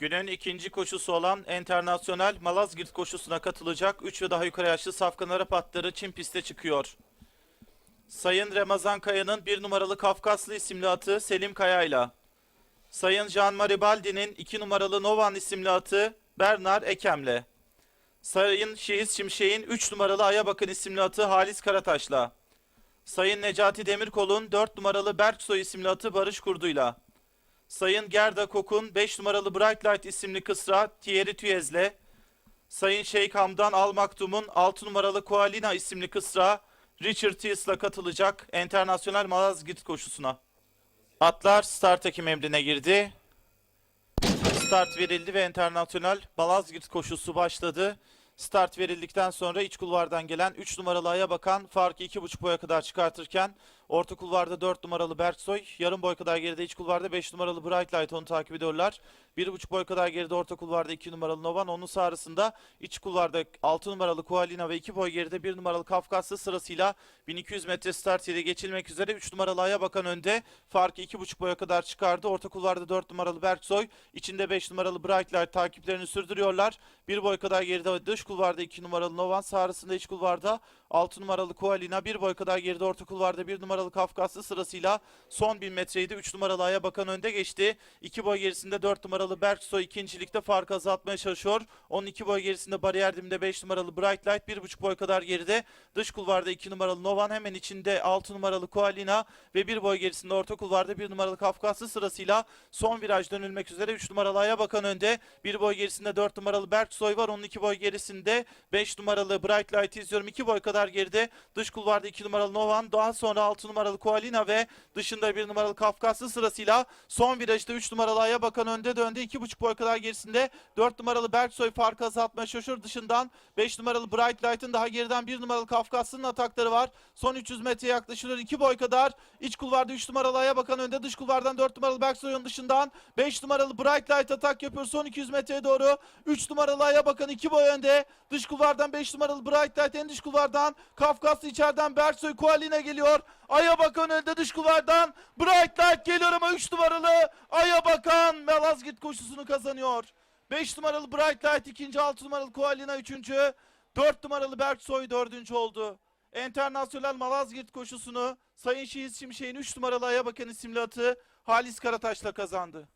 Günün ikinci koşusu olan Enternasyonel Malazgirt koşusuna katılacak 3 ve daha yukarı yaşlı Safkan Arap atları Çin piste çıkıyor. Sayın Ramazan Kaya'nın bir numaralı Kafkaslı isimli atı Selim Kaya'yla. Sayın Jean-Marie Baldi'nin 2 numaralı Novan isimli atı Bernard Ekem'le. Sayın Şehiz Şimşek'in 3 numaralı Ayabakın isimli atı Halis Karataş'la. Sayın Necati Demirkol'un 4 numaralı Berksoy isimli atı Barış Kurdu'yla. Sayın Gerda Kok'un 5 numaralı Bright Light isimli kısra Thierry Tuyez'le. Sayın Şeyh Hamdan Al Maktum'un 6 numaralı Koalina isimli kısra Richard Ties'la katılacak Enternasyonel Malazgirt koşusuna. Atlar start ekim emrine girdi. Start verildi ve Enternasyonel Malazgirt koşusu başladı. Start verildikten sonra iç kulvardan gelen 3 numaralı Aya Bakan farkı 2,5 boya kadar çıkartırken orta kulvarda 4 numaralı Berksoy, yarım boy kadar geride iç kulvarda 5 numaralı Bright Light onu takip ediyorlar. 1,5 boy kadar geride orta kulvarda 2 numaralı Novan, onun sağrısında iç kulvarda 6 numaralı Koalina ve 2 boy geride 1 numaralı Kafkaslı sırasıyla 1200 metre start ile geçilmek üzere 3 numaralı Aya Bakan önde farkı 2,5 boya kadar çıkardı. Orta kulvarda 4 numaralı Berksoy, içinde 5 numaralı Bright Light takiplerini sürdürüyorlar. 1 boy kadar geride dış kulvarda 2 numaralı Novan, sağrısında iç kulvarda 6 numaralı Koalina, 1 boy kadar geride orta kulvarda 1 numaralı Kafkaslı sırasıyla son 1000 metreydi. 3 numaralı Aya Bakan önde geçti. 2 boy gerisinde 4 numaralı Berksoy ikincilikte farkı azaltmaya çalışıyor. Onun 2 boy gerisinde bariyer dibinde 5 numaralı Bright Light 1,5 boy kadar geride. Dış kulvarda 2 numaralı Novan hemen içinde 6 numaralı Koalina ve 1 boy gerisinde orta kulvarda 1 numaralı Kafkaslı sırasıyla son viraj dönülmek üzere 3 numaralı Aya Bakan önde. 1 boy gerisinde 4 numaralı Berksoy var. Onun 2 boy gerisinde 5 numaralı Bright Light izliyorum. 2 boy kadar geride. Dış kulvarda 2 numaralı Novan. Daha sonra 6 numaralı Koalina ve dışında 1 numaralı Kafkaslı sırasıyla son virajda 3 numaralı Aya Bakan önde döndü. 2,5 boy kadar gerisinde 4 numaralı Berksoy farkı azaltmaya çalışıyor. Dışından 5 numaralı Bright Light'ın daha geriden 1 numaralı Kafkaslı'nın atakları var. Son 300 metreye yaklaşılıyor. 2 boy kadar. İç kulvarda 3 numaralı Aya Bakan önde. Dış kulvardan 4 numaralı Berksoy'un dışından 5 numaralı Bright Light atak yapıyor. Son 200 metreye doğru 3 numaralı Aya Bakan 2 boy önde. Dış kulvardan 5 numaralı Bright Light en dış kulvardan Kafkaslı içeriden Berksoy Koalina geliyor. Aya Bakan önde dış kulvardan Bright Light geliyor ama 3 numaralı Aya Bakan Koşusunu kazanıyor. 5 numaralı Bright Light ikinci, 6 numaralı Koalina üçüncü, 4 numaralı Berksoy dördüncü oldu. Enternasyonel Malazgirt koşusunu Sayın Şehit Şimşek'in 3 numaralı Aya Bakan isimli atı Halis Karataş'la kazandı.